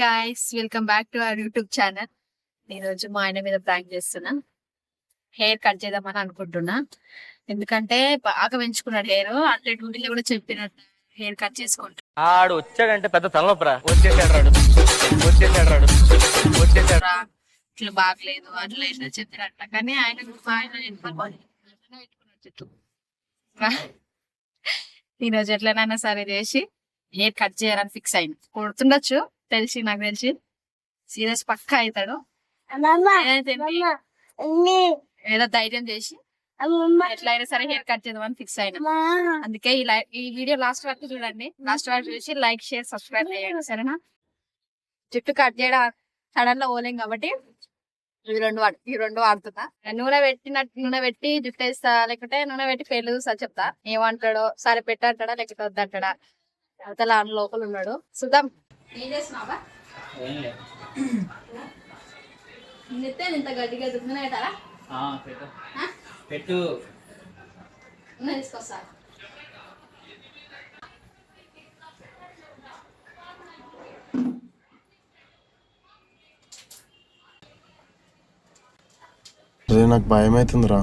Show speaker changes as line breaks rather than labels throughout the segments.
Guys welcome back to our YouTube channel ఈరోజు మా ఆయన మీద ప్రాంక్ చేస్తున్నా. హెయిర్ కట్ చేద్దామని అనుకుంటున్నా. ఎందుకంటే బాగా పెంచుకున్నాడు హెయిర్ అంటే డ్యూటీలో కూడా చెప్పినట్టు హెయిర్ కట్ చేసుకుంటా.
ఆడు వచ్చాడంటే పెద్ద తలనొప్పరా. వచ్చేసాడు రాడు. వచ్చేసాడు రాడు. వచ్చేసాడు.
రా, ఇట్లా బాగలేదు. అట్లా ఇట్లా చెప్పినట్ట. కానీ ఆయన ఆయన పెట్టుకున్నాడు చుట్టూ. రా. ఈరోజు ఎట్లనైనా సరే చేసి హెయిర్ కట్ చేయాలని ఫిక్స్ అయింది. కొడుతుండొచ్చు తెలిసి నాకు తెలిసి. సీరియస్ పక్క అవుతాడు. ఏదో ధైర్యం చేసి ఎట్లయినా సరే హెయిర్ కట్ చేద్దామని ఫిక్స్ అయినా. అందుకే ఈ ఈ వీడియో లాస్ట్ వరకు చూడండి. లాస్ట్ వరకు చూసి లైక్ షేర్ సబ్స్క్రైబ్ చేయండి. సరేనా? జుట్టు కట్ చేయడం సడన్లో పోలేం కాబట్టి ఇవి రెండు వాడు ఈ రెండు వాడుతున్నా. నూనె పెట్టిన నూనె పెట్టి జుట్టు వేస్తా లేకుంటే నూనె పెట్టి పేర్లు చూస్తా చెప్తా. ఏమంటాడో సరే పెట్టంటాడా లేకపోతే వద్దంటాడా. అవతల ఆయన లోపల ఉన్నాడు. చూద్దాం. ఏం చేస్తున్నావా నిత్తే ఇంత పెట్టాలా?
పెట్టు.
తీసుకొస్తా.
రే నాకు భయం అవుతుందిరా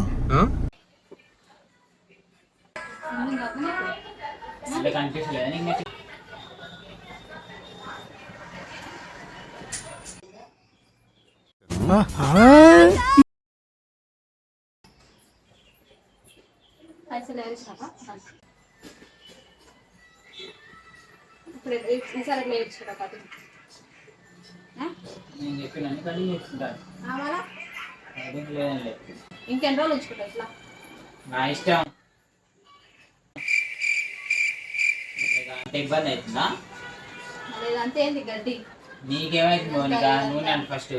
ఈసారి పది
నేను చెప్పిన అన్ని కటింగ్ చేసుకుంటాను
ఆవాలా
కటింగ్ లేదని లేదు
ఇంకెన్ని రోజులు ఉంచుకుంటా ఇట్లా?
నా ఇష్టం. నీకు అంత ఇబ్బంది అవుతుందా?
లేదంటే ఏంది గడ్డి?
నీకేమైతుంది మౌనిక? నూనె అంటే ఫస్ట్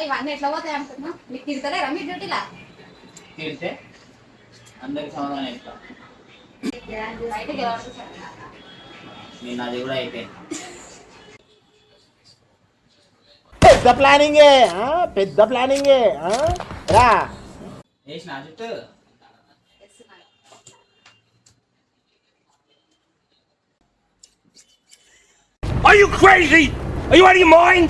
ఇవన్నీ ఎట్లా పోతాయి అనుకున్నా మీకు తిడతలే రమ్మి డ్యూటీలా?
తీరితే అందరికి సమాధానం ఇస్తా నేను అది కూడా అయిపోయింది.
పెద్ద ప్లానింగే ఆ? పెద్ద ప్లానింగే ఆ? రా
వేసిన ఆ జుట్టు
Are you crazy? Are you out of your mind?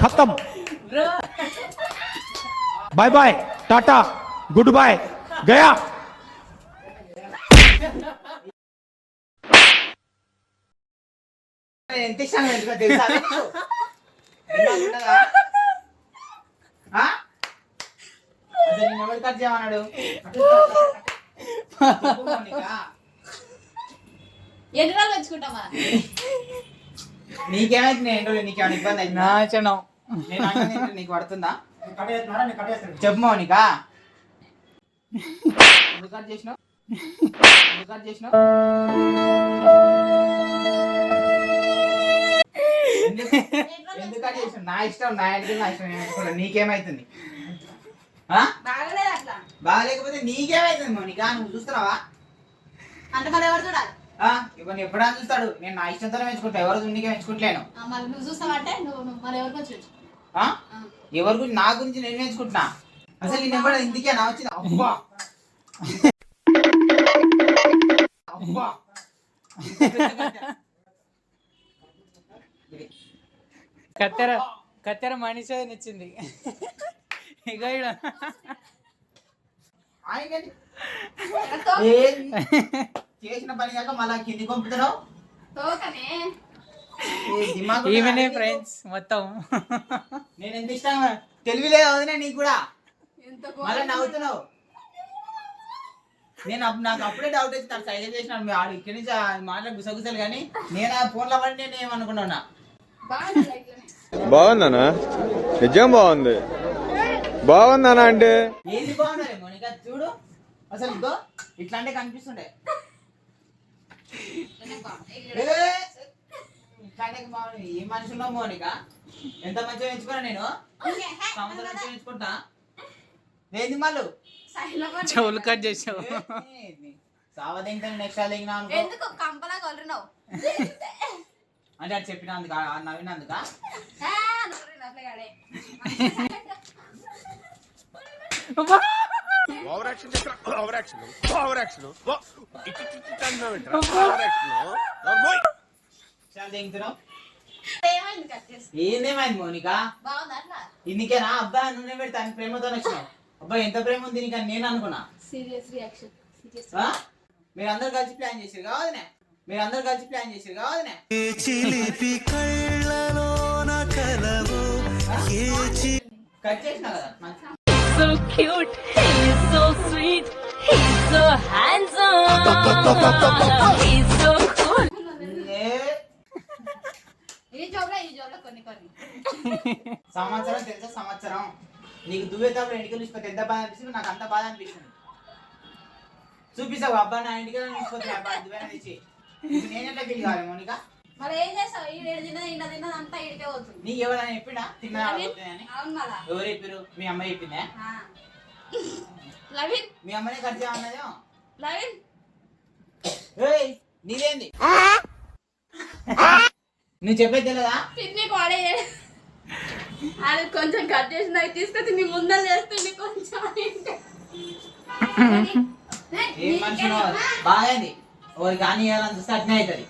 ఖతం బాయ్ బాయ్ టాటా గుడ్ బాయ్ గయా
ఎంత ఇష్టం ఎందుకో తెలుసా అసలు ఎవరు కట్ చేయమన్నాడు
ఎన్ని రోజులు తెచ్చుకుంటామా
నీకేమైంది నేను నీకేమైనా ఇబ్బంది అయిందా?
నాచనం
నేను అన్నది ఏంటో నీకు పడుతుందా? చెప్పు మౌనిక. ఎందుకు కట్ చేసినావు? ఎందుకు కట్ చేసినావు? ఎందుకు ఎందుకు కట్ చేసినావు? నా ఇష్టం నా ఇంటికి నా ఇష్టం నేను పెట్టుకోను. నీకేమైతుంది? ఆ?
బాగలేదు అట్లా.
బాగాలేకపోతే నీకేమైతుంది మౌనిక? నువ్వు చూస్తున్నావా?
అంటే మరి ఎవరు చూడాలి?
ఆ? ఇప్పుడు నీ ఎప్పుడైనా చూస్తాడు? నేను నా ఇష్టంతోనే పెంచుకుంటా ఎవరు నీకే పెంచుకుంటలేను.
ఆ, మరి నువ్వు చూస్తావంటే నువ్వు నువ్వు మరి ఎవరికో చూడు
ఆ? ఎవరి గురించి? నా గురించి నేను పెంచుకుంటున్నా. అసలు నేను ఎప్పుడు ఇందుకే నా వచ్చింది? అబ్బా. అబ్బా.
కత్తెర కత్తెర మనిషి నచ్చింది ఇక.
చేసిన పని కాక మళ్ళా కింది పంపుతున్నావు?
తోకనే.
ఈమెనే? ఫ్రెండ్స్ మొత్తం.
నేను ఎంత ఇష్టం? తెలివి లేదు వదినా నీకు కూడా. మళ్ళీ నవ్వుతున్నావు? నేను నాకు అప్పుడే డౌట్ వచ్చి తను సైలెంట్ చేసినాడు. మీ ఆడు ఇక్కడి నుంచి మాటలు గుసగుసలు కానీ నేను ఆ ఫోన్లో పడి నేను ఏమనుకున్నా
బాగుందనా నిజం బాగుంది. బాగుందనా అంటే?
ఏంది బాగున్నారు మోనిక? చూడు. అసలు ఇదో ఇట్లాంటి కనిపిస్తుండే. ఏ! మనుషుల్లో మోనిక? ఎంత మంచిగా ఎంచుకున్నా నేను? సంవత్సరం నుంచి ఎంచుకుంటా ఏంది మళ్ళు
చెవులు కట్ చేసావు.
సావదింకా నెక్స్ట్ దిగినా అనుకో.
ఎందుకు? కంపలా కొలరినావు
అంటే అది చెప్పినందుక నవ్వినందుక
action over
action over
action. Over action.
ఏందేమైంది Monica? ఇందుకేనా? అబ్బా పెడితే ప్రేమతో వచ్చినావు అబ్బా ఎంత ప్రేమ ఉంది నీకు అని నేను అనుకున్నా.
Serious reaction. సీరియస్
ఆ? మీరందరూ కలిసి ప్లాన్ చేసారు కావదనే మీరందరూ కలిసి ప్లాన్ చేసారు కావదనే కట్ చేసినా కదా? మంచి-
so cute. He's so sweet. He's so handsome. He's so cool.
ఈ జోబ్లో ఈ జోబ్లో కొన్ని కొన్ని
సంవత్సరం తెలుసా సంవత్సరం నీకు దువ్వేతప్పుడు ఎన్నికలు చూసిపోతే ఎంత బాధ అనిపిస్తుంది నాకు అంత బాధ అనిపిస్తుంది చూపిస్తావు అబ్బా నా ఇంటికి చూసిపోతే అబ్బా దువ్వే తెచ్చి ఇప్పుడు నేను ఎట్లా ఫీల్ కావాలి మోనిక
మరి ఏం చేస్తావు? ఈ ఏడు తిన్నది ఈడ తిన్నది అంతా ఇడికే పోతుంది.
నీకు ఎవరైనా తిన్నా అని.
అవును మళ్ళా
ఎవరు చెప్పారు మీ అమ్మ చెప్పిందే.
లవిన్?
మీ అమ్మనే కట్ చేయమన్నదేమో
లవిన్?
ఏయ్ నీదేంది? నువ్వు చెప్పేది తెలియదా
పిన్ని వాడే అది కొంచెం కట్ చేసి నాకు తీసుకొచ్చి నీ ముందర చేస్తుంది కొంచెం.
ఏం మనిషి బాగైంది ఓరి కానీ ఇవ్వాలని చూస్తే అట్నే అవుతుంది.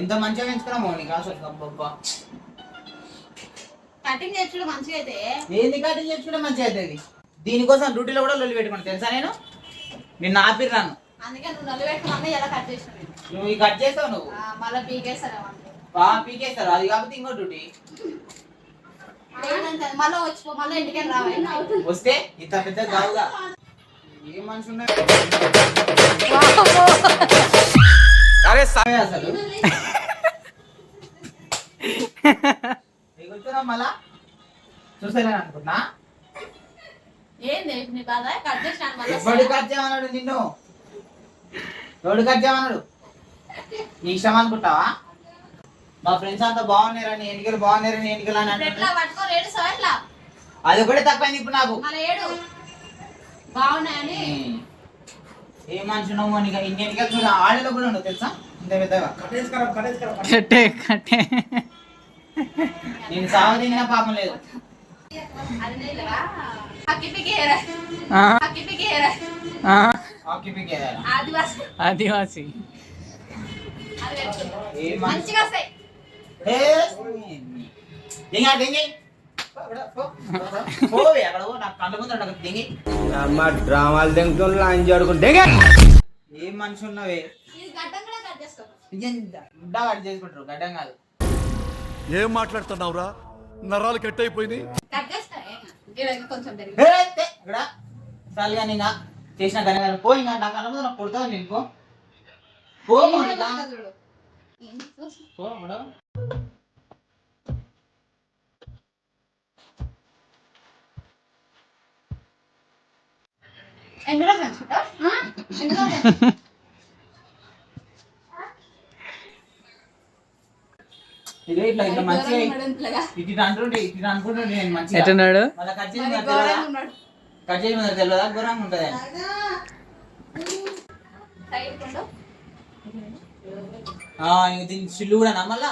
ఎంత మంచిగా పెంచుకున్నా మౌనిక? అసలు అబ్బబ్బా
కటింగ్ చేసుడు మంచిగా అయితే
ఏంది కటింగ్ చేసుకుంటే మంచిగా అవుతుంది దీనికోసం డ్యూటీలో కూడా లొల్లి పెట్టుకుని తెలుసా నేను? నిన్ను ఆపిర్రాను.
అందుకే నువ్వు నల్లు పెట్టుకున్నా ఎలా కట్ చేసిన
నువ్వు ఈ కట్ చేస్తావు నువ్వు?
మళ్ళీ పీకేస్తారా
బా పీకేస్తారు అది కాకపోతే ఇంకో డ్యూటీ.
మళ్ళీ వచ్చిపో మళ్ళీ ఇంటికి రావాలి.
వస్తే ఇంత పెద్ద గావుగా. ఏ మనిషి
అరే
అసలు? చూస్తలేను అనుకుంటున్నా?
ఏంది? నీ బాధ? కట్ చేసినాను మళ్ళీ
ఎవడు కట్ చేయమన్నాడు నిన్ను? ఎవడు కట్ చేయమన్నాడు? నీ ఇష్టం అనుకుంటావా? మా ఫ్రెండ్స్ అంతా బాగున్నారని ఎన్నికలు బాగున్నారని ఎన్నికలు అని
ఎట్లా?
అంటుంటే
పట్టుకో ఏడు సో ఎట్లా?
అది ఒకటే తక్కువైంది ఇప్పుడు నాకు.
మళ్ళీ ఏడు. బాగున్నాయని
ఏ మనిషి నువ్వు నీకు ఎన్నికలు చూడ ఆడలో కూడా ఉండవు తెలుసా? ఇంత పెద్దగా.
కట్టే కట్టే.
నేను సావదీనినా పాపం లేదు.
ఆదివాసి. మంచిగా వస్తాయి
ఏ దింగా దింగి పోవే అక్కడ పో, నాకు కళ్ళ ముందు అక్కడ దింగి.
డ్రామాలు
ఏం మనిషి ఉన్నవే?
ఇది గడ్డం కట్
చేసుకుంటారు గడ్డం కాదు.
ఏం మాట్లాడుతున్నావురా? నరాలు కట్
ఇక్కడ. చాలుగా నేను చేసిన కానీ కానీ పో ఇంకా నా కళ్ళ ముందు నాకు కొడతావు నేను పో. పో
ఎట్టున్నాడు
కట్ చేసి
ఘోరంగా
తెలియదా ఘోరంగా ఉంటుంది ఇంక దీని చిల్లు కూడా మళ్ళా?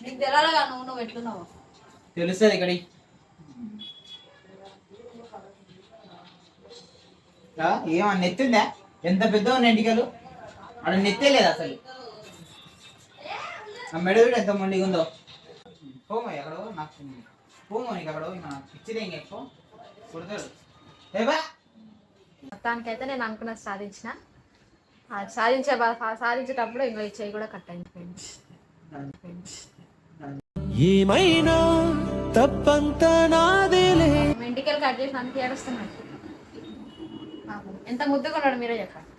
నీకు తెలాలగా నువ్వు నువ్వు ఎట్లున్నావు.
తెలుస్తుంది ఇక్కడ ఏమన్నా నెత్తుందా? ఎంత పెద్ద ఉన్న ఎంటికలు? అక్కడ నెత్తే లేదు అసలు. ఆ మెడ కూడా ఎంత మొండిగా ఉందో. పోమో ఎక్కడో? నాకు పోమో నీకు అక్కడ ఇంకా నాకు పిచ్చిదే ఇంక ఎక్కువ. కుడతాడు. ఏబా
మొత్తానికైతే నేను అనుకున్నది సాధించిన. ఆ సాధించే సాధించేటప్పుడు ఇంకో ఈ చెయ్యి కూడా కట్ అయింది ఫ్రెండ్స్
ఏమైనా తప్పంతా నాదేలే.
మెంటికల్ కట్ చేసి అంత ఏడుస్తున్నాడు పాపం. ఎంత ముద్దుగా ఉన్నాడు మీరే చెప్పండి.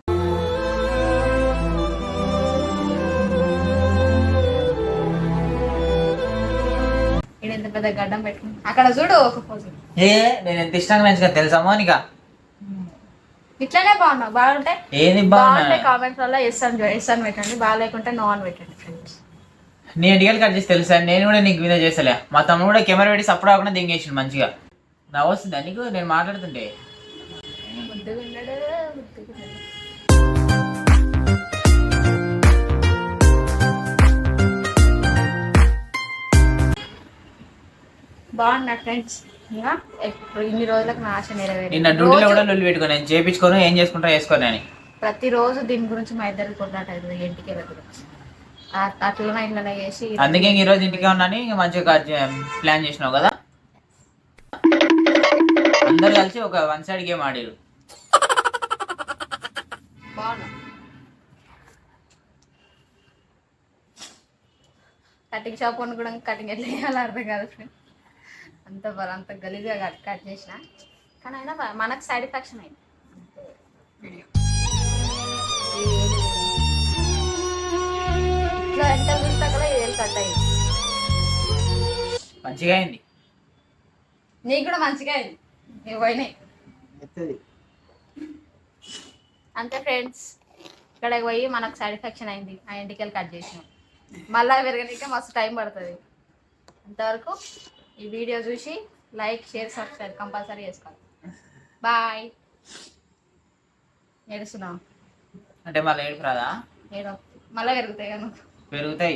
ఎంత పెద్ద గడ్డం పెట్టుకుని అక్కడ చూడు
ఏ నేను ఎంత ఇష్టంగా పెంచుకో తెలుసా మోనిక?
ఇట్లానే బాగున్నావు. బాగుంటే
ఏది
బాగుంటే
బాగున్నా
కామెంట్స్ వల్ల ఎస్ అని ఎస్ అని పెట్టండి. బాగాలేకుంటే నో అని పెట్టండి ఫ్రెండ్స్
నీ ఎడిగల్ కట్ చేసి తెలుసా? నేను కూడా నీకు చేసలే మా తమ్ముడు కూడా కెమెరా పెట్టి సప్పుడు కాకుండా దింగేసిండు మంచిగా. నవ్వు వస్తుందా నీకు? నేను మాట్లాడుతుంటే.
ముద్దుగా ఉన్నాడు ముద్దుగా ఉన్నాడు బాగున్నాడు ఫ్రెండ్స్. ఇంకా ఇన్ని రోజులకు నా ఆశ
నిన్న డ్యూటీలో కూడా లొల్లి పెట్టుకో నేను చేపించుకోను ఏం చేసుకుంటా వేసుకోను అని.
ప్రతిరోజు దీని గురించి మా ఇద్దరు కొట్లాట అవుతుంది ఇంటికి గురించి అట్లనే ఇట్లనే చేసి
అందుకే ఇంక ఈ రోజు ఇంటికే ఉన్నాని ఇంక మంచిగా ప్లాన్ చేసినావు కదా? అందరు కలిసి ఒక వన్ సైడ్ గేమ్ ఆడారు
కటింగ్ షాప్ అని కూడా కటింగ్ ఎట్లా చేయాలో అర్థం కాదు ఫ్రెండ్. అంత అంత గలీజ్గా కట్ కట్ చేసిన. కానీ అయినా మనకు సాటిస్ఫాక్షన్ అయింది. ఇట్లా ఎంత చూస్తా కదా ఏం కట్ అయింది?
మంచిగా అయింది.
నీకు కూడా మంచిగా అయింది. ఇవి పోయినాయి? అంతే ఫ్రెండ్స్. ఇక్కడికి పోయి మనకు సాటిస్ఫాక్షన్ అయింది. ఆ ఇంటికి కట్ చేసినాం. మళ్ళా పెరగనీకే మస్తు టైం పడుతుంది. అంతవరకు ఈ వీడియో చూసి లైక్ షేర్ సబ్స్క్రైబ్ కంపల్సరీ చేసుకోవాలి. బాయ్. ఏడుస్తున్నావు?
అంటే మళ్ళీ ఏడుపు రాదా?
ఏడో మళ్ళీ పెరుగుతాయి కదా
పెరుగుతాయి.